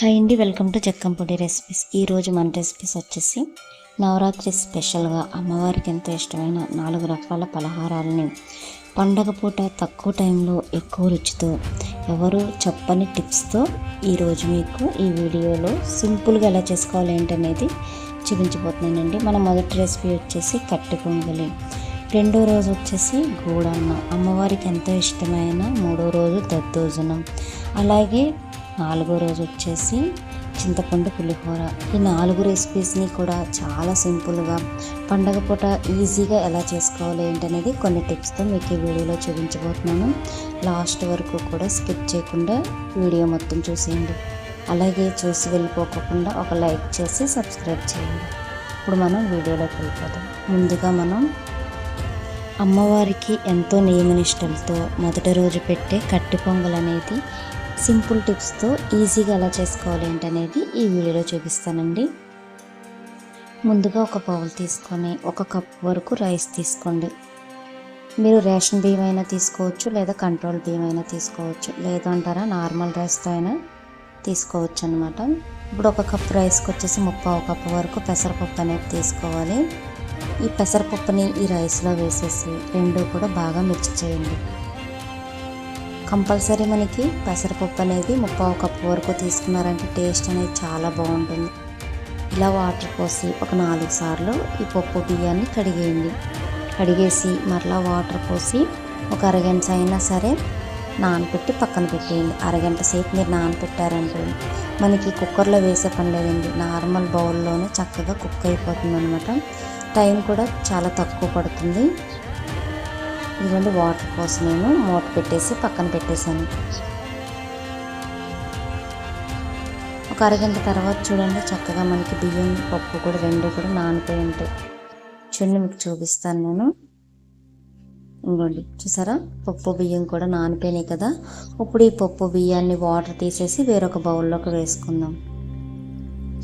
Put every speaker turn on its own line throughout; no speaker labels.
Hi అండి welcome to జక్కంపొడి recipes ఈరోజు మన రెసిపీస్ వచ్చేసి నవరాత్రి స్పెషల్గా అమ్మవారికి ఎంతో ఇష్టమైన నాలుగు రకాల పలహారాలని. పండగ పూట తక్కువ టైంలో ఎక్కువ రుచితో ఎవరు చెప్పని టిప్స్తో ఈరోజు మీకు ఈ వీడియోలో సింపుల్గా ఎలా చేసుకోవాలి ఏంటనేది చూపించబోతున్నానండి. మన మొదటి రెసిపీ వచ్చేసి కట్టె పొంగలి. రెండో రోజు వచ్చేసి గూడన్న. అమ్మవారికి ఎంతో ఇష్టమైన మూడో రోజు దద్దోజనం. అలాగే నాలుగో రోజు వచ్చేసి చింతపండు పులిహోర. ఈ నాలుగు రెసిపీస్ని కూడా చాలా సింపుల్గా పండగ పూట ఈజీగా ఎలా చేసుకోవాలి ఏంటనేది కొన్ని టిప్స్తో మీకు ఈ వీడియోలో చూపించబోతున్నాను. లాస్ట్ వరకు కూడా స్కిప్ చేయకుండా వీడియో మొత్తం చూసేయండి. అలాగే చూసి వెళ్ళిపోకుండా ఒక లైక్ చేసి సబ్స్క్రైబ్ చేయండి. ఇప్పుడు మనం వీడియోలోకి వెళ్ళిపోతాం ముందుగా మనం అమ్మవారికి ఎంతో నియమనిష్టలతో మొదటి రోజు పెట్టే కట్టి పొంగల్ అనేది సింపుల్ టిప్స్తో ఈజీగా ఎలా చేసుకోవాలి ఏంటనేది ఈ వీడియోలో చూపిస్తానండి. ముందుగా ఒక బౌల్ తీసుకొని ఒక కప్ వరకు రైస్ తీసుకోండి. మీరు రేషన్ బియ్యం అయినా తీసుకోవచ్చు లేదా కంట్రోల్ బియ్యం అయినా తీసుకోవచ్చు. లేదంటారా నార్మల్ రైస్తో అయినా తీసుకోవచ్చు అనమాట ఇప్పుడు ఒక కప్ రైస్కి వచ్చేసి ముప్పావు కప్పు వరకు పెసరపప్పు అనేది తీసుకోవాలి. ఈ పెసరపప్పుని ఈ రైస్లో వేసేసి రెండు కూడా బాగా మిక్స్ చేయండి. కంపల్సరీ మనకి పెసరపప్పు అనేది ముప్పావు కప్పు వరకు తీసుకున్నారంటే టేస్ట్ అనేది చాలా బాగుంటుంది. ఇలా వాటర్ పోసి ఒక నాలుగు సార్లు ఈ పప్పు బియ్యాన్ని కడిగేయండి. కడిగేసి మరలా వాటర్ పోసి ఒక అరగంట అయినా సరే నానబెట్టి పక్కన పెట్టేయండి. అరగంట సేపు మీరు నానబెట్టారంటే మనకి కుక్కర్లో వేసే పని లేదండి. నార్మల్ బౌల్లోనే చక్కగా కుక్ అయిపోతుంది అనమాట టైం కూడా చాలా తక్కువ పడుతుంది. ఇదిగోండి వాటర్ కోసం నేను మూత పెట్టేసి పక్కన పెట్టేశాను. ఒక అరగంట తర్వాత చూడండి చక్కగా మనకి బియ్యం పప్పు కూడా రెండు కూడా నానిపోయి ఉంటాయి. చూడండి మీకు చూపిస్తాను నేను. ఇంకోండి చూసారా? పప్పు బియ్యం కూడా నానిపోయినాయి కదా. ఇప్పుడు ఈ పప్పు బియ్యాన్ని వాటర్ తీసేసి వేరొక బౌల్లోకి వేసుకుందాం.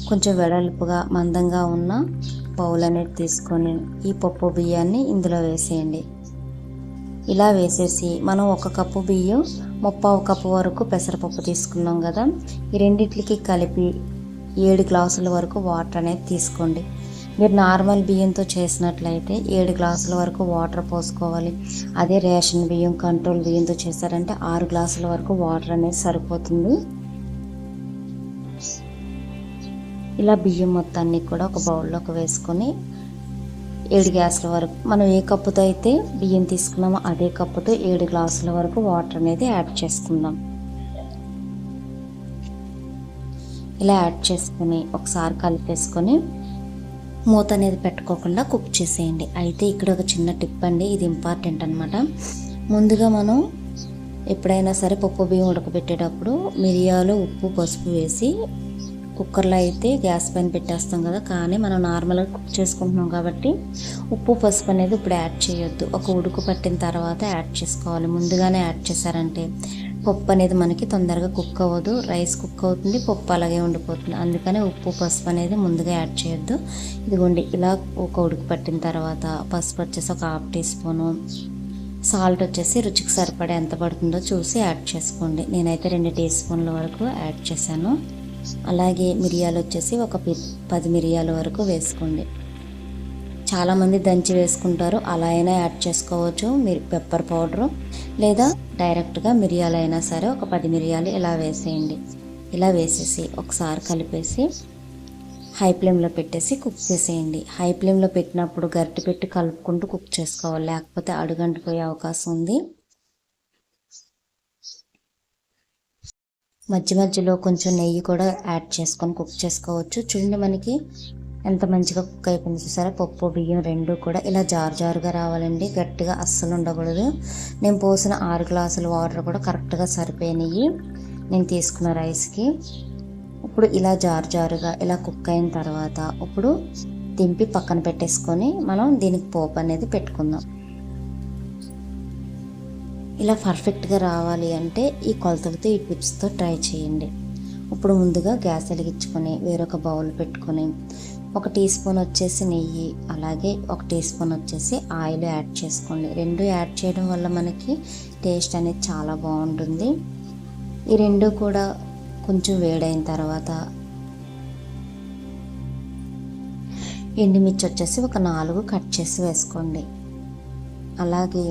కొంచెం వెడల్పుగా మందంగా ఉన్న బౌల్ అనేది తీసుకొని ఈ పప్పు బియ్యాన్ని ఇందులో వేసేయండి. ఇలా వేసేసి మనం ఒక కప్పు బియ్యం ముప్పావు కప్పు వరకు పెసరపప్పు తీసుకున్నాం కదా. ఈ రెండిట్లకి కలిపి ఏడు గ్లాసుల వరకు వాటర్ అనేది తీసుకోండి. మీరు నార్మల్ బియ్యంతో చేసినట్లయితే ఏడు గ్లాసుల వరకు వాటర్ పోసుకోవాలి. అదే రేషన్ బియ్యం కంట్రోల్ బియ్యంతో చేశారంటే ఆరు గ్లాసుల వరకు వాటర్ అనేది సరిపోతుంది. ఇలా బియ్యం మొత్తాన్ని కూడా ఒక బౌల్లోకి వేసుకొని ఏడు గ్లాసుల వరకు. మనం ఏ కప్పుతో అయితే బియ్యం తీసుకున్నామో అదే కప్పుతో ఏడు గ్లాసుల వరకు వాటర్ అనేది యాడ్ చేసుకుందాం. ఇలా యాడ్ చేసుకుని ఒకసారి కలిపేసుకొని మూత అనేది పెట్టుకోకుండా కుక్ చేసేయండి. అయితే ఇక్కడ ఒక చిన్న టిప్ అండి ఇది ఇంపార్టెంట్ అనమాట ముందుగా మనం ఎప్పుడైనా సరే పప్పు బియ్యం ఉడకబెట్టేటప్పుడు మిరియాలు ఉప్పు పసుపు వేసి కుక్కర్లో అయితే గ్యాస్ పైన పెట్టేస్తాం కదా కానీ మనం నార్మల్గా కుక్ చేసుకుంటున్నాం కాబట్టి ఉప్పు పసుపు అనేది ఇప్పుడు యాడ్ చేయొద్దు. ఒక ఉడుకు పట్టిన తర్వాత యాడ్ చేసుకోవాలి. ముందుగానే యాడ్ చేశారంటే పప్పు అనేది మనకి తొందరగా కుక్ అవ్వదు. రైస్ కుక్ అవుతుంది పప్పు అలాగే ఉండిపోతుంది. అందుకనే ఉప్పు పసుపు అనేది ముందుగా యాడ్ చేయొద్దు. ఇదిగోండి ఇలా ఒక ఉడుకు పట్టిన తర్వాత పసుపు వచ్చేసి ఒక హాఫ్ టీ స్పూను సాల్ట్ వచ్చేసి రుచికి సరిపడా ఎంత పడుతుందో చూసి యాడ్ చేసుకోండి. నేనైతే రెండు టీ స్పూన్ల వరకు యాడ్ చేశాను. అలాగే మిరియాలు వచ్చేసి ఒక పది మిరియాల వరకు వేసుకోండి. చాలామంది దంచి వేసుకుంటారు. అలా అయినా యాడ్ చేసుకోవచ్చు. మీరు పెప్పర్ పౌడరు లేదా డైరెక్ట్గా మిరియాలు అయినా సరే ఒక పది మిరియాలు ఇలా వేసేయండి. ఇలా వేసేసి ఒకసారి కలిపేసి హై ఫ్లేమ్లో పెట్టేసి కుక్ చేసేయండి. హై ఫ్లేమ్లో పెట్టినప్పుడు గరిటె పెట్టి కలుపుకుంటూ కుక్ చేసుకోవాలి. లేకపోతే అడుగంటిపోయే అవకాశం ఉంది. మధ్య మధ్యలో కొంచెం నెయ్యి కూడా యాడ్ చేసుకొని కుక్ చేసుకోవచ్చు. చూడండి మనకి ఎంత మంచిగా కుక్ అయిపోయింది చూసారా? పప్పు బియ్యం రెండు కూడా ఇలా జారు జారుగా రావాలండి. గట్టిగా అస్సలు ఉండకూడదు. నేను పోసిన ఆరు గ్లాసుల వాటర్ కూడా కరెక్ట్గా సరిపోయినాయి. నేను తీసుకున్న రైస్కి ఇప్పుడు ఇలా జారు జారుగా ఇలా కుక్ అయిన తర్వాత ఇప్పుడు దింపి పక్కన పెట్టేసుకొని మనం దీనికి పోపు అనేది పెట్టుకుందాం. ఇలా పర్ఫెక్ట్గా రావాలి అంటే ఈ కొలతలతో ఈ టిప్స్తో ట్రై చేయండి. ఇప్పుడు ముందుగా గ్యాస్ వెలిగించుకొని వేరొక బౌల్ పెట్టుకొని ఒక టీ స్పూన్ వచ్చేసి నెయ్యి అలాగే ఒక టీ స్పూన్ వచ్చేసి ఆయిల్ యాడ్ చేసుకోండి. రెండు యాడ్ చేయడం వల్ల మనకి టేస్ట్ అనేది చాలా బాగుంటుంది. ఈ రెండు కూడా కొంచెం వేడైన తర్వాత ఎండుమిర్చి వచ్చేసి ఒక నాలుగు కట్ చేసి వేసుకోండి. అలాగే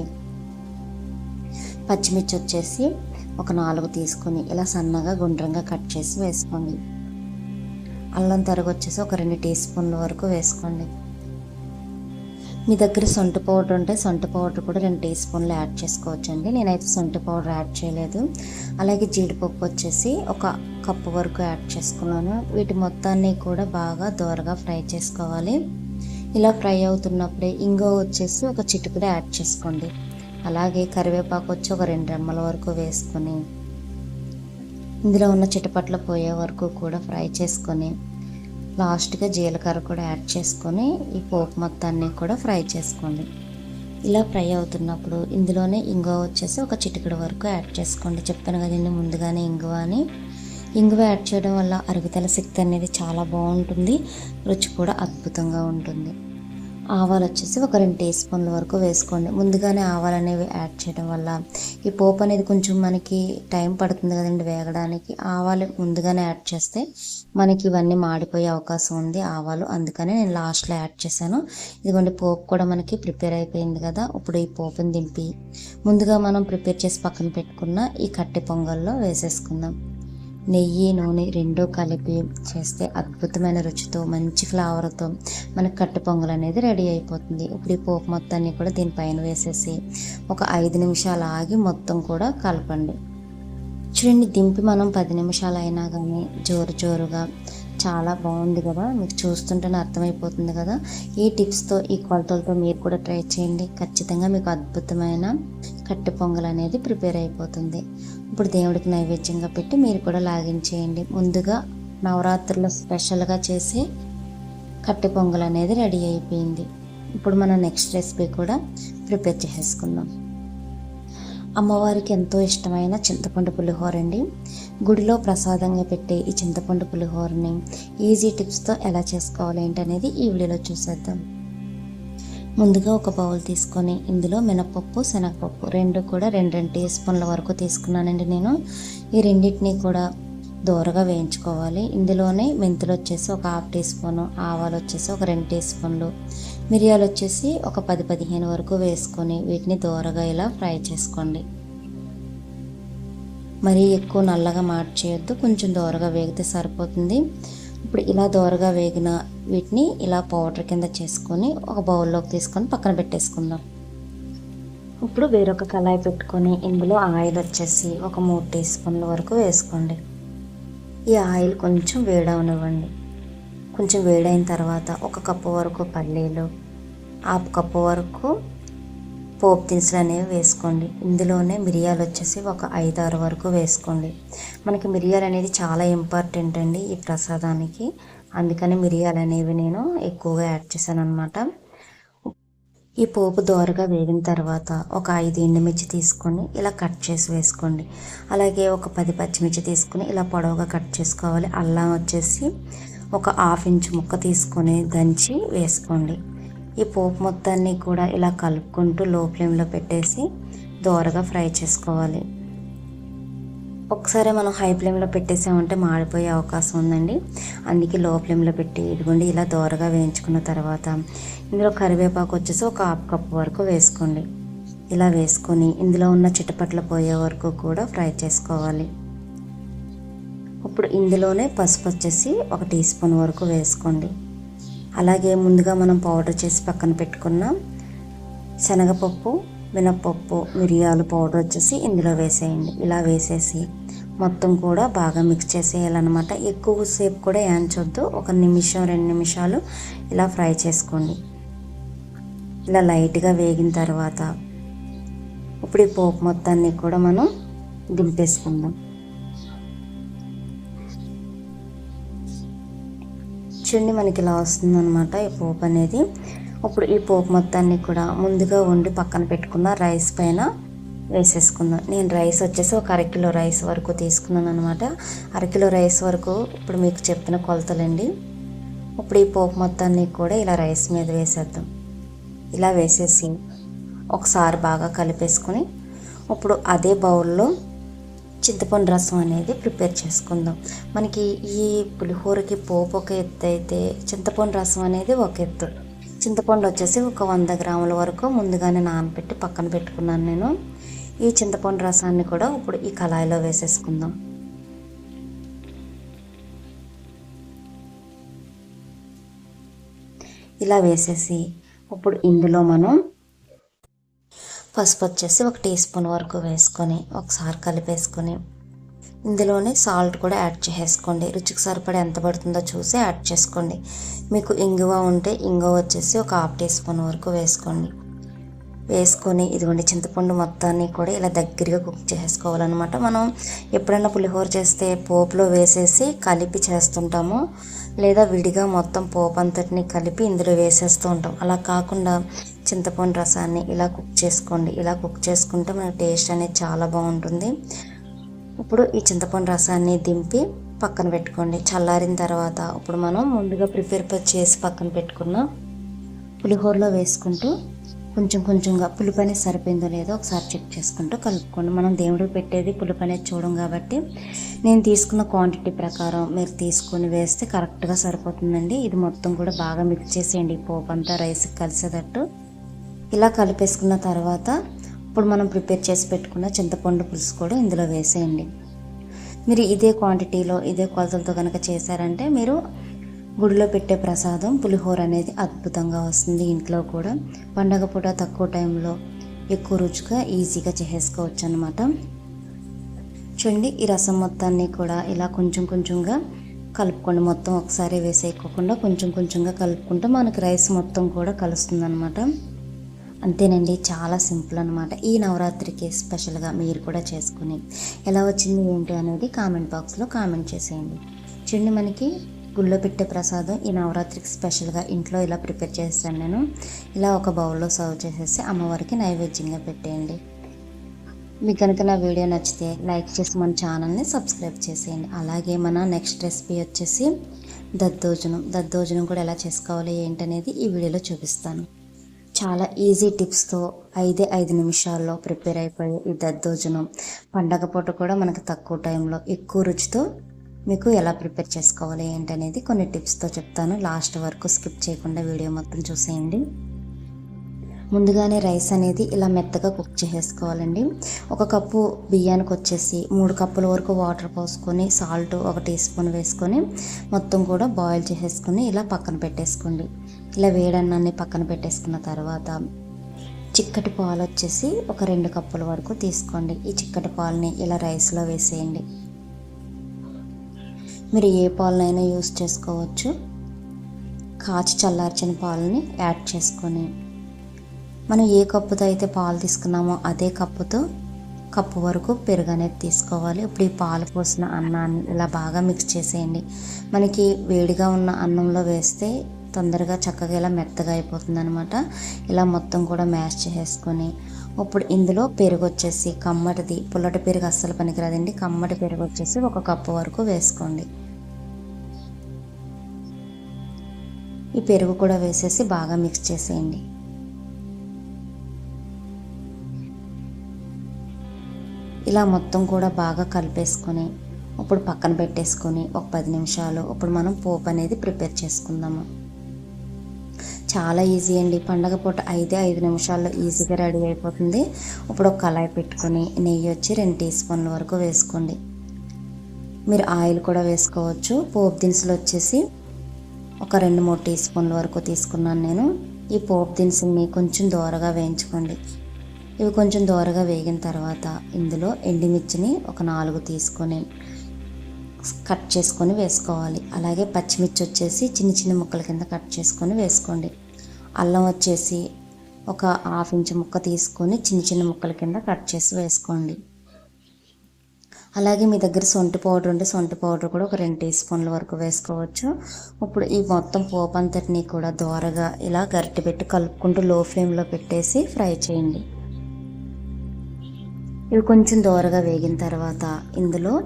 పచ్చిమిర్చి వచ్చేసి ఒక నాలుగు తీసుకొని ఇలా సన్నగా గుండ్రంగా కట్ చేసి వేసుకోండి. అల్లం తరుగు వచ్చేసి ఒక రెండు టీ స్పూన్ల వరకు వేసుకోండి. మీ దగ్గర సొంటి పౌడర్ ఉంటే సొంటి పౌడర్ కూడా రెండు టీ స్పూన్లు యాడ్ చేసుకోవచ్చండి. నేనైతే సొంటి పౌడర్ యాడ్ చేయలేదు. అలాగే జీడిపప్పు వచ్చేసి ఒక కప్పు వరకు యాడ్ చేసుకున్నాను. వీటి మొత్తాన్ని కూడా బాగా దోరగా ఫ్రై చేసుకోవాలి. ఇలా ఫ్రై అవుతున్నప్పుడే ఇంగో వచ్చేసి ఒక చిటికుడు యాడ్ చేసుకోండి. అలాగే కరివేపాకు వచ్చి ఒక రెండు రెమ్మల వరకు వేసుకొని ఇందులో ఉన్న చిటపట్ల పోయే వరకు కూడా ఫ్రై చేసుకొని లాస్ట్గా జీలకర్ర కూడా యాడ్ చేసుకొని ఈ పోపు మొత్తాన్ని కూడా ఫ్రై చేసుకోండి. ఇలా ఫ్రై అవుతున్నప్పుడు ఇందులోనే ఇంగువ వచ్చేసి ఒక చిటికెడు వరకు యాడ్ చేసుకోండి. చెప్పాను కదండి ముందుగానే ఇంగువ అని. ఇంగువ యాడ్ చేయడం వల్ల అరుగుదల శక్తి అనేది చాలా బాగుంటుంది. రుచి కూడా అద్భుతంగా ఉంటుంది. ఆవాలు వచ్చేసి ఒక రెండు టీ స్పూన్ల వరకు వేసుకోండి. ముందుగానే ఆవాలు అనేవి యాడ్ చేయడం వల్ల ఈ పోపు అనేది కొంచెం మనకి టైం పడుతుంది కదండి వేగడానికి. ఆవాలు ముందుగానే యాడ్ చేస్తే మనకి ఇవన్నీ మాడిపోయే అవకాశం ఉంది ఆవాలు. అందుకనే నేను లాస్ట్లో యాడ్ చేశాను. ఇదిగోండి పోపు కూడా మనకి ప్రిపేర్ అయిపోయింది కదా. ఇప్పుడు ఈ పోపుని దింపి ముందుగా మనం ప్రిపేర్ చేసి పక్కన పెట్టుకున్న ఈ కట్టె పొంగల్లో వేసేసుకుందాం. నెయ్యి నూనె రెండూ కలిపి చేస్తే అద్భుతమైన రుచితో మంచి ఫ్లేవర్తో మనకి కట్టు పొంగల్ అనేది రెడీ అయిపోతుంది. ఇప్పుడు ఈ పోపు మొత్తాన్ని కూడా దీనిపైన వేసేసి ఒక ఐదు నిమిషాలు ఆగి మొత్తం కూడా కలపండి. చూడండి దింపి మనం పది నిమిషాలు అయినా కానీ జోరు జోరుగా చాలా బాగుంది కదా. మీకు చూస్తుంటేనే అర్థమైపోతుంది కదా. ఈ టిప్స్తో ఈ కొలతలతో మీరు కూడా ట్రై చేయండి. ఖచ్చితంగా మీకు అద్భుతమైన కట్టె పొంగల్ అనేది ప్రిపేర్ అయిపోతుంది. ఇప్పుడు దేవుడికి నైవేద్యంగా పెట్టి మీరు కూడా లాగించేయండి ముందుగా నవరాత్రుల్లో స్పెషల్గా చేసే కట్టె పొంగల్ అనేది రెడీ అయిపోయింది. ఇప్పుడు మనం నెక్స్ట్ రెసిపీ కూడా ప్రిపేర్ చేసేసుకుందాం. అమ్మవారికి ఎంతో ఇష్టమైన చింతపండు పులిహోర అండి. గుడిలో ప్రసాదంగా పెట్టే ఈ చింతపండు పులిహోరని ఈజీ టిప్స్తో ఎలా చేసుకోవాలి ఏంటనేది ఈ వీడియోలో చూసేద్దాం. ముందుగా ఒక బౌల్ తీసుకొని ఇందులో మినపప్పు శనగపప్పు రెండు కూడా రెండు రెండు టీ స్పూన్ల వరకు తీసుకున్నానండి నేను. ఈ రెండింటిని కూడా దూరగా వేయించుకోవాలి. ఇందులోనే మెంతులు వచ్చేసి ఒక హాఫ్ టీ స్పూను ఆవాలు వచ్చేసి ఒక రెండు టీ స్పూన్లు మిరియాలు వచ్చేసి ఒక పది పదిహేను వరకు వేసుకొని వీటిని దోరగా ఇలా ఫ్రై చేసుకోండి. మరీ ఎక్కువ నల్లగా మార్చేయొద్దు కొంచెం దోరగా వేగితే సరిపోతుంది. ఇప్పుడు ఇలా దోరగా వేగిన వీటిని ఇలా పౌడర్ కింద చేసుకొని ఒక బౌల్లోకి తీసుకొని పక్కన పెట్టేసుకుందాం. ఇప్పుడు వేరొక కళాయి పెట్టుకొని ఇందులో ఆయిల్ వచ్చేసి ఒక మూడు టీ స్పూన్ల వరకు వేసుకోండి. ఈ ఆయిల్ కొంచెం వేడవనివ్వండి. కొంచెం వేడైన తర్వాత ఒక కప్పు వరకు పల్లీలు ఆ కప్పు వరకు పోపు దినుసులు అనేవి వేసుకోండి. ఇందులోనే మిరియాలు వచ్చేసి ఒక ఐదు ఆరు వరకు వేసుకోండి. మనకి మిరియాలు అనేది చాలా ఇంపార్టెంట్ అండి ఈ ప్రసాదానికి. అందుకని మిరియాలు అనేవి నేను ఎక్కువగా యాడ్ చేశాను అనమాట ఈ పోపు దోరగా వేగిన తర్వాత ఒక ఐదు ఎండుమిర్చి తీసుకొని ఇలా కట్ చేసి వేసుకోండి. అలాగే ఒక పది పచ్చిమిర్చి తీసుకొని ఇలా పొడవుగా కట్ చేసుకోవాలి. అల్లం వచ్చేసి ఒక హాఫ్ ఇంచ్ ముక్క తీసుకొని దంచి వేసుకోండి. ఈ పోపు మొత్తాన్ని కూడా ఇలా కలుపుకుంటూ లో ఫ్లేమ్లో పెట్టేసి దోరగా ఫ్రై చేసుకోవాలి. ఒకసారి మనం హై ఫ్లేమ్లో పెట్టేసామంటే మాడిపోయే అవకాశం ఉందండి. అందుకే లో ఫ్లేమ్లో పెట్టి ఇదిగోండి ఇలా దోరగా వేయించుకున్న తర్వాత ఇందులో కరివేపాకు వచ్చేసి ఒక హాఫ్ కప్ వరకు వేసుకోండి. ఇలా వేసుకొని ఇందులో ఉన్న చిటపట్ల పోయే వరకు కూడా ఫ్రై చేసుకోవాలి. ఇప్పుడు ఇందులోనే పసుపు వచ్చేసి ఒక టీ స్పూన్ వరకు వేసుకోండి. అలాగే ముందుగా మనం పౌడర్ చేసి పక్కన పెట్టుకున్నాం శనగపప్పు మినపప్పు మిరియాలు పౌడర్ వచ్చేసి ఇందులో వేసేయండి. ఇలా వేసేసి మొత్తం కూడా బాగా మిక్స్ చేసేయాలన్నమాట. ఎక్కువసేపు కూడా వేయించొద్దు ఒక నిమిషం రెండు నిమిషాలు ఇలా ఫ్రై చేసుకోండి. ఇలా లైట్గా వేగిన తర్వాత ఇప్పుడు ఈ పోపు మొత్తాన్ని కూడా మనం దింపేసుకుందాం. చూడండి మనకి ఇలా వస్తుందన్నమాట ఈ పోపు అనేది. ఇప్పుడు ఈ పోపు మొత్తాన్ని కూడా ముందుగా వండి పక్కన పెట్టుకున్న రైస్ పైన వేసేసుకుందాం. నేను రైస్ వచ్చేసి ఒక అరకిలో రైస్ వరకు తీసుకున్నాను అనమాట అరకిలో రైస్ వరకు ఇప్పుడు మీకు చెప్పిన కొలతలండి. ఇప్పుడు ఈ పోపు మొత్తాన్ని కూడా ఇలా రైస్ మీద వేసేద్దాం. ఇలా వేసేసి ఒకసారి బాగా కలిపేసుకొని ఇప్పుడు అదే బౌల్లో చింతపండు రసం అనేది ప్రిపేర్ చేసుకుందాం. మనకి ఈ పులిహోరకి పోపు ఒక ఎత్తు అయితే చింతపండు రసం అనేది ఒక ఎత్తు. చింతపండు వచ్చేసి ఒక వంద గ్రాముల వరకు ముందుగానే నానబెట్టి పక్కన పెట్టుకున్నాను నేను. ఈ చింతపండు రసాన్ని కూడా ఇప్పుడు ఈ కళాయిలో వేసేసుకుందాం. ఇలా వేసేసి ఇప్పుడు ఇందులో మనం పసుపు వచ్చేసి ఒక టీ స్పూన్ వరకు వేసుకొని ఒకసారి కలిపేసుకొని ఇందులోనే సాల్ట్ కూడా యాడ్ చేసేసుకోండి. రుచికి సరిపడా ఎంత పడుతుందో చూసి యాడ్ చేసుకోండి. మీకు ఇంగువ ఉంటే ఇంగువ వచ్చేసి ఒక హాఫ్ టీ స్పూన్ వరకు వేసుకోండి. వేసుకొని ఇదిగోండి చింతపండు మొత్తాన్ని కూడా ఇలా దగ్గరగా కుక్ చేసుకోవాలన్నమాట మనం ఎప్పుడైనా పులిహోర చేస్తే పోపులో వేసేసి కలిపి చేస్తుంటాము లేదా విడిగా మొత్తం పోపు అంతటిని కలిపి ఇందులో వేసేస్తూ ఉంటాం. అలా కాకుండా చింతపండు రసాన్ని ఇలా కుక్ చేసుకోండి. ఇలా కుక్ చేసుకుంటే మన టేస్ట్ అనేది చాలా బాగుంటుంది. ఇప్పుడు ఈ చింతపండు రసాన్ని దింపి పక్కన పెట్టుకోండి. చల్లారిన తర్వాత ఇప్పుడు మనం ముందుగా ప్రిపేర్ చేసి పక్కన పెట్టుకున్న పులిహోరలో వేసుకుంటూ కొంచెం కొంచెంగా పులుపు అనేది సరిపోయిందో లేదో ఒకసారి చెక్ చేసుకుంటూ కలుపుకోండి. మనం దేవుడికి పెట్టేది పులుపు అనేది చూడం కాబట్టి నేను తీసుకున్న క్వాంటిటీ ప్రకారం మీరు తీసుకొని వేస్తే కరెక్ట్గా సరిపోతుందండి. ఇది మొత్తం కూడా బాగా మిక్స్ చేసేయండి. పోపు అంతా రైస్కి కలిసేటట్టు. ఇలా కలిపేసుకున్న తర్వాత ఇప్పుడు మనం ప్రిపేర్ చేసి పెట్టుకున్న చింతపండు పులుసు కూడా ఇందులో వేసేయండి. మీరు ఇదే క్వాంటిటీలో ఇదే కొలతలతో కనుక చేశారంటే మీరు గుడిలో పెట్టే ప్రసాదం పులిహోర అనేది అద్భుతంగా వస్తుంది. ఇంట్లో కూడా పండగ పూట తక్కువ టైంలో ఎక్కువ రుచిగా ఈజీగా చేసేసుకోవచ్చు అనమాట చూడండి ఈ రసం మొత్తాన్ని కూడా ఇలా కొంచెం కొంచెంగా కలుపుకోండి. మొత్తం ఒకసారి వేసేయకోకుండా కొంచెం కొంచెంగా కలుపుకుంటే మనకి రైస్ మొత్తం కూడా కలుస్తుంది అనమాట అంతేనండి చాలా సింపుల్ అనమాట ఈ నవరాత్రికి స్పెషల్గా మీరు కూడా చేసుకుని ఎలా వచ్చింది ఏంటి అనేది కామెంట్ బాక్స్లో కామెంట్ చేసేయండి. చూడండి మనకి గుళ్ళో పెట్టే ప్రసాదం ఈ నవరాత్రికి స్పెషల్గా ఇంట్లో ఇలా ప్రిపేర్ చేస్తాను నేను. ఇలా ఒక బౌల్లో సర్వ్ చేసేసి అమ్మవారికి నైవేద్యంగా పెట్టేయండి. మీకు కనుక నా వీడియో నచ్చితే లైక్ చేసి మన ఛానల్ని సబ్స్క్రైబ్ చేసేయండి. అలాగే మన నెక్స్ట్ రెసిపీ వచ్చేసి దద్దోజనం. దద్దోజనం కూడా ఎలా చేసుకోవాలి ఏంటనేది ఈ వీడియోలో చూపిస్తాను. చాలా ఈజీ టిప్స్తో ఐదే ఐదు నిమిషాల్లో ప్రిపేర్ అయిపోయే ఈ దద్దోజనం. పండగ పూట కూడా మనకు తక్కువ టైంలో ఎక్కువ రుచితో మీకు ఎలా ప్రిపేర్ చేసుకోవాలి ఏంటనేది కొన్ని టిప్స్తో చెప్తాను. లాస్ట్ వరకు స్కిప్ చేయకుండా వీడియో మొత్తం చూసేయండి. ముందుగానే రైస్ అనేది ఇలా మెత్తగా కుక్ చేసేసుకోవాలండి. ఒక కప్పు బియ్యానికి వచ్చేసి మూడు కప్పుల వరకు వాటర్ పోసుకొని సాల్ట్ ఒక టీ స్పూన్ వేసుకొని మొత్తం కూడా బాయిల్ చేసేసుకొని ఇలా పక్కన పెట్టేసుకోండి. ఇలా వేడన్నాన్ని పక్కన పెట్టేసుకున్న తర్వాత చిక్కటి పాలు వచ్చేసి ఒక రెండు కప్పుల వరకు తీసుకోండి. ఈ చిక్కటి పాలని ఇలా రైస్లో వేసేయండి. మీరు ఏ పాలనైనా యూస్ చేసుకోవచ్చు. కాచి చల్లార్చిన పాలని యాడ్ చేసుకొని మనం ఏ కప్పుతో అయితే పాలు తీసుకున్నామో అదే కప్పుతో కప్పు వరకు పెరుగు అనేది తీసుకోవాలి. ఇప్పుడు ఈ పాలు పోసిన అన్నాన్ని ఇలా బాగా మిక్స్ చేసేయండి. మనకి వేడిగా ఉన్న అన్నంలో వేస్తే తొందరగా చక్కగా ఇలా మెత్తగా అయిపోతుంది అనమాట ఇలా మొత్తం కూడా మ్యాష్ చేసేసుకొని ఇప్పుడు ఇందులో పెరుగు వచ్చేసి కమ్మటిది. పుల్లటి పెరుగు అస్సలు పనికిరాదండి. కమ్మటి పెరుగు వచ్చేసి ఒక కప్పు వరకు వేసుకోండి. ఈ పెరుగు కూడా వేసేసి బాగా మిక్స్ చేసేయండి. ఇలా మొత్తం కూడా బాగా కలిపేసుకొని ఇప్పుడు పక్కన పెట్టేసుకొని ఒక పది నిమిషాలు ఇప్పుడు మనం పోపు అనేది ప్రిపేర్ చేసుకుందాము. చాలా ఈజీ అండి. పండగ పూట ఐదే ఐదు నిమిషాల్లో ఈజీగా రెడీ అయిపోతుంది. ఇప్పుడు ఒక కళాయి పెట్టుకొని నెయ్యి వచ్చి రెండు టీ స్పూన్ల వరకు వేసుకోండి. మీరు ఆయిల్ కూడా వేసుకోవచ్చు. పోపు దినుసులు వచ్చేసి ఒక రెండు మూడు టీ స్పూన్ల వరకు తీసుకున్నాను నేను. ఈ పోపు దినుసుల్ని కొంచెం దోరగా వేయించుకోండి. ఇవి కొంచెం దోరగా వేగిన తర్వాత ఇందులో ఎండుమిర్చిని ఒక నాలుగు తీసుకొని కట్ చేసుకొని వేసుకోవాలి. అలాగే పచ్చిమిర్చి వచ్చేసి చిన్న చిన్న ముక్కల కింద కట్ చేసుకొని వేసుకోండి. అల్లం వచ్చేసి ఒక హాఫ్ ఇంచ్ ముక్క తీసుకొని చిన్న చిన్న ముక్కల కింద కట్ చేసి వేసుకోండి. అలాగే మీ దగ్గర సొంటి పౌడర్ ఉంటే సొంటి పౌడర్ కూడా ఒక రెండు టీ స్పూన్ల వరకు వేసుకోవచ్చు. ఇప్పుడు ఈ మొత్తం పోపు అంతటిని కూడా దోరగా ఇలా గరిటె పెట్టి కలుపుకుంటూ లో ఫ్లేమ్లో పెట్టేసి ఫ్రై చేయండి. ఇవి కొంచెం దోరగా వేగిన తర్వాత ఇందులో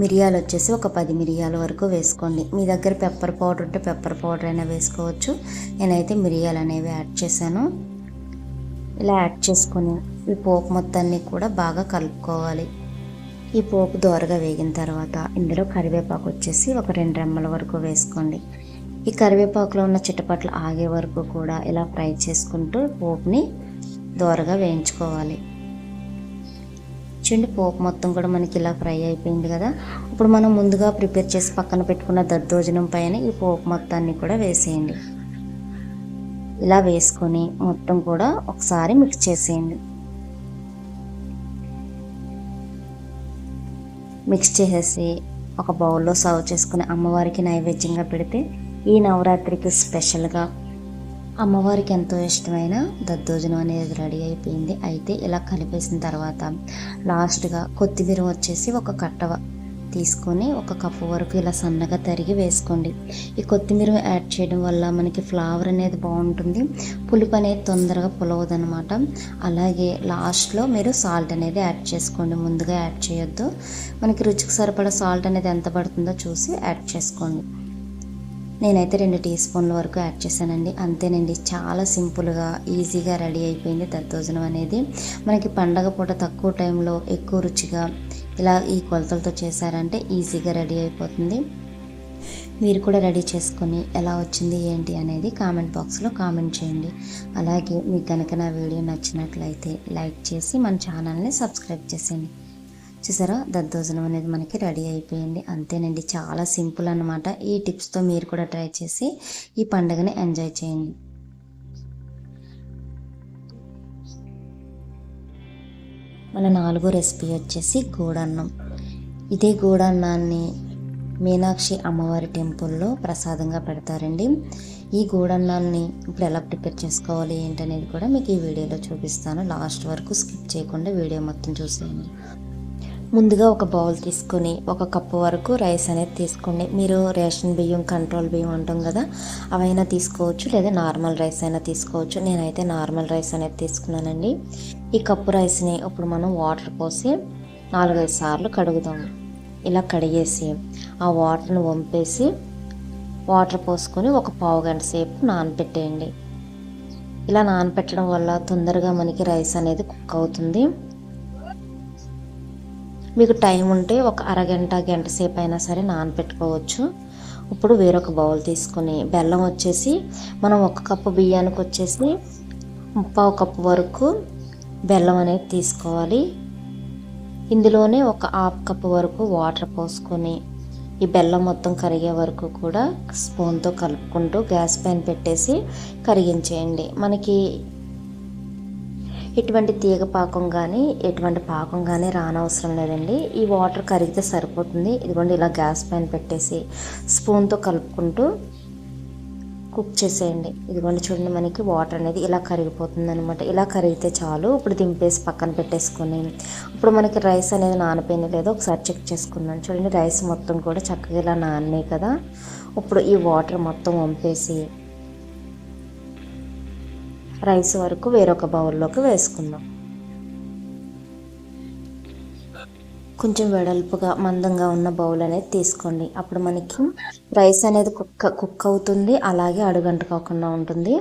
మిరియాలు వచ్చేసి ఒక పది మిరియాల వరకు వేసుకోండి. మీ దగ్గర పెప్పర్ పౌడర్ ఉంటే పెప్పర్ పౌడర్ అయినా వేసుకోవచ్చు. నేనైతే మిరియాలు అనేవి యాడ్ చేశాను. ఇలా యాడ్ చేసుకొని ఈ పోపు మొత్తాన్ని కూడా బాగా కలుపుకోవాలి. ఈ పోపు దోరగా వేగిన తర్వాత ఇందులో కరివేపాకు వచ్చేసి ఒక రెండు రెమ్మల వరకు వేసుకోండి. ఈ కరివేపాకులో ఉన్న చిట్టపట్లు ఆగే వరకు కూడా ఇలా ఫ్రై చేసుకుంటూ పోపుని దోరగా వేయించుకోవాలి. చూడండి పోపు మొత్తం కూడా మనకి ఇలా ఫ్రై అయిపోయింది కదా. ఇప్పుడు మనం ముందుగా ప్రిపేర్ చేసి పక్కన పెట్టుకున్న దద్దోజనం పైన ఈ పోపు మొత్తాన్ని కూడా వేసేయండి. ఇలా వేసుకొని మొత్తం కూడా ఒకసారి మిక్స్ చేసేయండి. మిక్స్ చేసేసి ఒక బౌల్లో సర్వ్ చేసుకుని అమ్మవారికి నైవేద్యంగా పెడితే ఈ నవరాత్రికి స్పెషల్గా అమ్మవారికి ఎంతో ఇష్టమైన దద్దోజనం అనేది రెడీ అయిపోయింది. అయితే ఇలా కలిపేసిన తర్వాత లాస్ట్గా కొత్తిమీర వచ్చేసి ఒక కట్ట తీసుకొని ఒక కప్పు వరకు ఇలా సన్నగా తరిగి వేసుకోండి. ఈ కొత్తిమీర యాడ్ చేయడం వల్ల మనకి ఫ్లేవర్ అనేది బాగుంటుంది. పులుపు అనేది తొందరగా పులవదు అనమాట అలాగే లాస్ట్లో మీరు సాల్ట్ అనేది యాడ్ చేసుకోండి. ముందుగా యాడ్ చేయొద్దు. మనకి రుచికి సరిపడా సాల్ట్ అనేది ఎంత పడుతుందో చూసి యాడ్ చేసుకోండి. నేనైతే రెండు టీ స్పూన్ల వరకు యాడ్ చేశానండి. అంతేనండి చాలా సింపుల్గా ఈజీగా రెడీ అయిపోయింది దద్దోజనం అనేది. మనకి పండగ పూట తక్కువ టైంలో ఎక్కువ రుచిగా ఇలా ఈ కొలతలతో చేశారంటే ఈజీగా రెడీ అయిపోతుంది. మీరు కూడా రెడీ చేసుకొని ఎలా వచ్చింది ఏంటి అనేది కామెంట్ బాక్స్లో కామెంట్ చేయండి. అలాగే మీకు కనుక నా వీడియో నచ్చినట్లయితే లైక్ చేసి మన ఛానల్ని సబ్స్క్రైబ్ చేసేయండి. చూసారా? దద్దోజనం అనేది మనకి రెడీ అయిపోయింది. అంతేనండి. చాలా సింపుల్ అనమాట ఈ టిప్స్తో మీరు కూడా ట్రై చేసి ఈ పండుగని ఎంజాయ్ చేయండి. మన నాలుగో రెసిపీ వచ్చేసి గూడన్నం. ఇదే గూడన్నాన్ని మీనాక్షి అమ్మవారి టెంపుల్లో ప్రసాదంగా పెడతారండి. ఈ గూడన్నాన్ని ఇప్పుడు ఎలా ప్రిపేర్ చేసుకోవాలి ఏంటనేది కూడా మీకు ఈ వీడియోలో చూపిస్తాను. లాస్ట్ వరకు స్కిప్ చేయకుండా వీడియో మొత్తం చూసేయండి. ముందుగా ఒక బౌల్ తీసుకొని ఒక కప్పు వరకు రైస్ అనేది తీసుకోండి. మీరు రేషన్ బియ్యం కంట్రోల్ బియ్యం అంటాం కదా అవైనా తీసుకోవచ్చు లేదా నార్మల్ రైస్ అయినా తీసుకోవచ్చు. నేనైతే నార్మల్ రైస్ అనేది తీసుకున్నానండి. ఈ కప్పు రైస్ని ఇప్పుడు మనం వాటర్ పోసి నాలుగైదు సార్లు కడుగుదాం ఇలా కడిగేసి ఆ వాటర్ని వంపేసి వాటర్ పోసుకొని ఒక పావు గంట సేపు నానపెట్టేయండి. ఇలా నానపెట్టడం వల్ల తొందరగా మనకి రైస్ అనేది కుక్ అవుతుంది. మీకు టైం ఉంటే ఒక అరగంట గంట సేపు అయినా సరే నానపెట్టుకోవచ్చు. ఇప్పుడు వేరొక బౌల్ తీసుకొని బెల్లం వచ్చేసి మనం ఒక కప్పు బియ్యానికి వచ్చేసి ముప్పావు కప్పు వరకు బెల్లం అనేది తీసుకోవాలి. ఇందులోనే ఒక హాఫ్ కప్పు వరకు వాటర్ పోసుకొని ఈ బెల్లం మొత్తం కరిగే వరకు కూడా స్పూన్తో కలుపుకుంటూ గ్యాస్ పైన పెట్టేసి కరిగించేయండి. మనకి ఎటువంటి తీగ పాకం కానీ ఎటువంటి పాకం కానీ రానవసరం లేదండి. ఈ వాటర్ కరిగితే సరిపోతుంది. ఇదిగోండి ఇలా గ్యాస్ పైన పెట్టేసి స్పూన్తో కలుపుకుంటూ కుక్ చేసేయండి. ఇదిగోండి చూడండి మనకి వాటర్ అనేది ఇలా కరిగిపోతుంది అనమాట ఇలా కరిగితే చాలు. ఇప్పుడు దింపేసి పక్కన పెట్టేసుకొని ఇప్పుడు మనకి రైస్ అనేది నానిపోయింది లేదో ఒకసారి చెక్ చేసుకుందాం. చూడండి రైస్ మొత్తం కూడా చక్కగా ఇలా నానినాయి కదా. ఇప్పుడు ఈ వాటర్ మొత్తం వంపేసి రైస్ వరకు వేరొక బౌల్లోకి వేసుకుందాం. కొంచెం వెడల్పుగా మందంగా ఉన్న బౌల్ అనేది తీసుకోండి. అప్పుడు మనకి రైస్ అనేది కుక్ కుక్ అవుతుంది. అలాగే అడుగంట కాకుండా ఉంటుంది.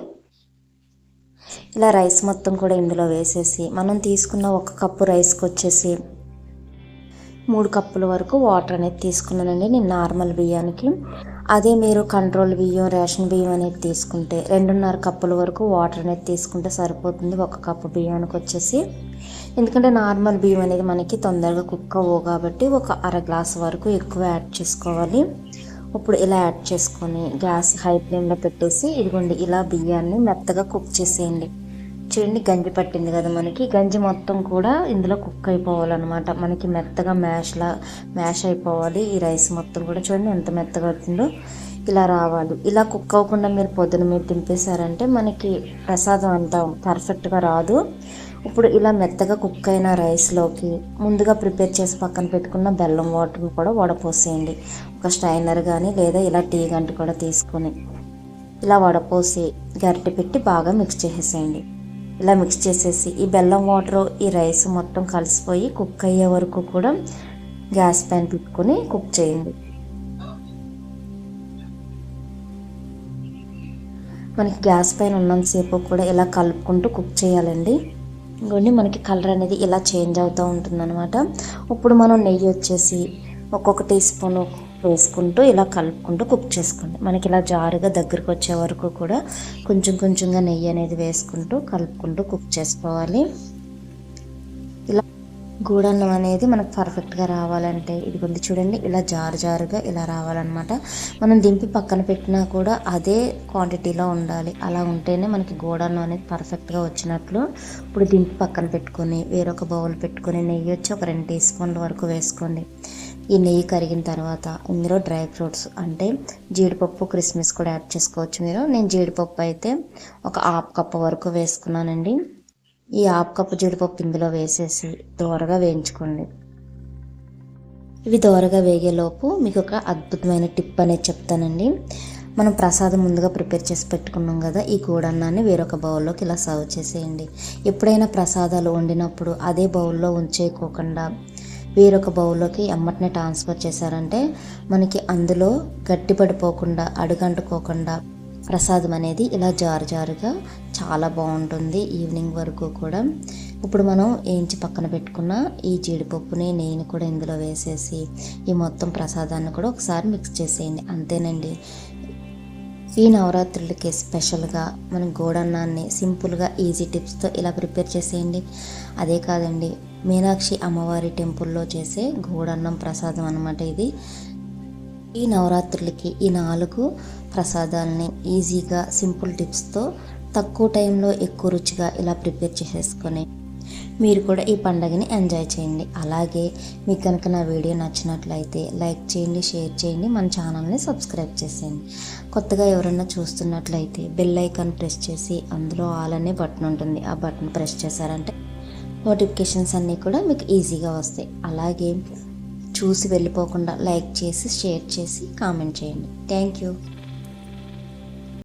ఇలా రైస్ మొత్తం కూడా ఇందులో వేసేసి మనం తీసుకున్న ఒక కప్పు రైస్కి వచ్చేసి మూడు కప్పుల వరకు వాటర్ అనేది తీసుకున్నానండి. నేను నార్మల్ బియ్యానికి అదే మీరు కంట్రోల్ బియ్యం రేషన్ బియ్యం అనేది తీసుకుంటే రెండున్నర కప్పుల వరకు వాటర్ అనేది తీసుకుంటే సరిపోతుంది. ఒక కప్పు బియ్యానికి వచ్చేసి. ఎందుకంటే నార్మల్ బియ్యం అనేది మనకి తొందరగా కుక్ అవ్వవు కాబట్టి ఒక అర గ్లాస్ వరకు ఎక్కువ యాడ్ చేసుకోవాలి. ఇప్పుడు ఇలా యాడ్ చేసుకొని గ్యాస్ హై ఫ్లేమ్లో పెట్టేసి ఇదిగోండి ఇలా బియ్యాన్ని మెత్తగా కుక్ చేసేయండి. చూడండి గంజి పట్టింది కదా మనకి. గంజి మొత్తం కూడా ఇందులో కుక్ అయిపోవాలన్నమాట. మనకి మెత్తగా మ్యాష్లా మ్యాష్ అయిపోవాలి ఈ రైస్ మొత్తం కూడా. చూడండి ఎంత మెత్తగా అవుతుందో ఇలా రావాలి. ఇలా కుక్ అవ్వకుండా మీరు పొద్దున మీరు దింపేశారంటే మనకి ప్రసాదం అంత పర్ఫెక్ట్గా రాదు. ఇప్పుడు ఇలా మెత్తగా కుక్ అయిన రైస్లోకి ముందుగా ప్రిపేర్ చేసి పక్కన పెట్టుకున్న బెల్లం వాటర్ కూడా వడపోసేయండి. ఒక స్టైనర్ కానీ లేదా ఇలా టీ గంట కూడా తీసుకొని ఇలా వడపోసి గరిటె పెట్టి బాగా మిక్స్ చేసేసేయండి. ఇలా మిక్స్ చేసేసి ఈ బెల్లం వాటర్ ఈ రైస్ మొత్తం కలిసిపోయి కుక్ అయ్యే వరకు కూడా గ్యాస్ పైన పెట్టుకొని కుక్ చేయండి. మనకి గ్యాస్ పైన ఉన్నంతసేపు కూడా ఇలా కలుపుకుంటూ కుక్ చేయాలండి. ఇంకోండి మనకి కలర్ అనేది ఇలా చేంజ్ అవుతూ ఉంటుందన్నమాట. ఇప్పుడు మనం నెయ్యి వచ్చేసి ఒక్కొక్క టీ స్పూన్ వేసుకుంటూ ఇలా కలుపుకుంటూ కుక్ చేసుకోండి. మనకి ఇలా జారుగా దగ్గరకు వచ్చే వరకు కూడా కొంచెం కొంచెంగా నెయ్యి అనేది వేసుకుంటూ కలుపుకుంటూ కుక్ చేసుకోవాలి. ఇలా గూడన్నం అనేది మనకు పర్ఫెక్ట్గా రావాలంటే ఇది ఉంది చూడండి ఇలా జారు జారుగా ఇలా రావాలన్నమాట. మనం దింపి పక్కన పెట్టినా కూడా అదే క్వాంటిటీలో ఉండాలి. అలా ఉంటేనే మనకి గూడన్నం అనేది పర్ఫెక్ట్గా వచ్చినట్లు ఇప్పుడు దింపి పక్కన పెట్టుకొని వేరొక బౌల్ పెట్టుకొని నెయ్యి వచ్చి ఒక రెండు టీ స్పూన్ల వరకు వేసుకోండి. ఈ నెయ్యి కరిగిన తర్వాత ఇందులో డ్రై ఫ్రూట్స్ అంటే జీడిపప్పు క్రిస్మస్ కూడా యాడ్ చేసుకోవచ్చు మీరు. నేను జీడిపప్పు అయితే ఒక హాఫ్ కప్ వరకు వేసుకున్నానండి. ఈ హాఫ్ కప్పు జీడిపప్పు ఇందులో వేసేసి దోరగా వేయించుకోండి. ఇవి దోరగా వేగేలోపు మీకు ఒక అద్భుతమైన టిప్ అనేది చెప్తానండి. మనం ప్రసాదం ముందుగా ప్రిపేర్ చేసి పెట్టుకున్నాం కదా ఈ గూడన్నాన్ని వేరొక బౌల్లోకి ఇలా సర్వ్ చేసేయండి. ఎప్పుడైనా ప్రసాదాలు వండినప్పుడు అదే బౌల్లో ఉంచేయకోకుండా వేరొక బౌల్లోకి ఎమ్మటనే ట్రాన్స్ఫర్ చేశారంటే మనకి అందులో గట్టిపడిపోకుండా అడుగంటుకోకుండా ప్రసాదం అనేది ఇలా జారు జారుగా చాలా బాగుంటుంది ఈవినింగ్ వరకు కూడా. ఇప్పుడు మనం ఏంచి పక్కన పెట్టుకున్న ఈ జీడిపప్పుని నేను కూడా ఇందులో వేసేసి ఈ మొత్తం ప్రసాదాన్ని కూడా ఒకసారి మిక్స్ చేసేయండి. అంతేనండి. ఈ నవరాత్రులకి స్పెషల్గా మనం గోడన్నాన్ని సింపుల్గా ఈజీ టిప్స్తో ఇలా ప్రిపేర్ చేసేయండి. అదే కాదండి మీనాక్షి అమ్మవారి టెంపుల్లో చేసే గోడన్నం ప్రసాదం అనమాట ఇది. ఈ నవరాత్రులకి ఈ నాలుగు ప్రసాదాలని ఈజీగా సింపుల్ టిప్స్తో తక్కువ టైంలో ఎక్కువ రుచిగా ఇలా ప్రిపేర్ చేసేసుకొని మీరు కూడా ఈ పండగని ఎంజాయ్ చేయండి. అలాగే మీకు కనుక నా వీడియో నచ్చినట్లయితే లైక్ చేయండి షేర్ చేయండి మన ఛానల్ని సబ్స్క్రైబ్ చేసేయండి. కొత్తగా ఎవరైనా చూస్తున్నట్లయితే బెల్ ఐకాన్ ప్రెస్ చేసి అందులో ఆల్ అనే బటన్ ఉంటుంది. ఆ బటన్ ప్రెస్ చేశారంటే నోటిఫికేషన్స్ అన్నీ కూడా మీకు ఈజీగా వస్తాయి. అలాగే చూసి వెళ్ళిపోకుండా లైక్ చేసి షేర్ చేసి కామెంట్ చేయండి. Thank you.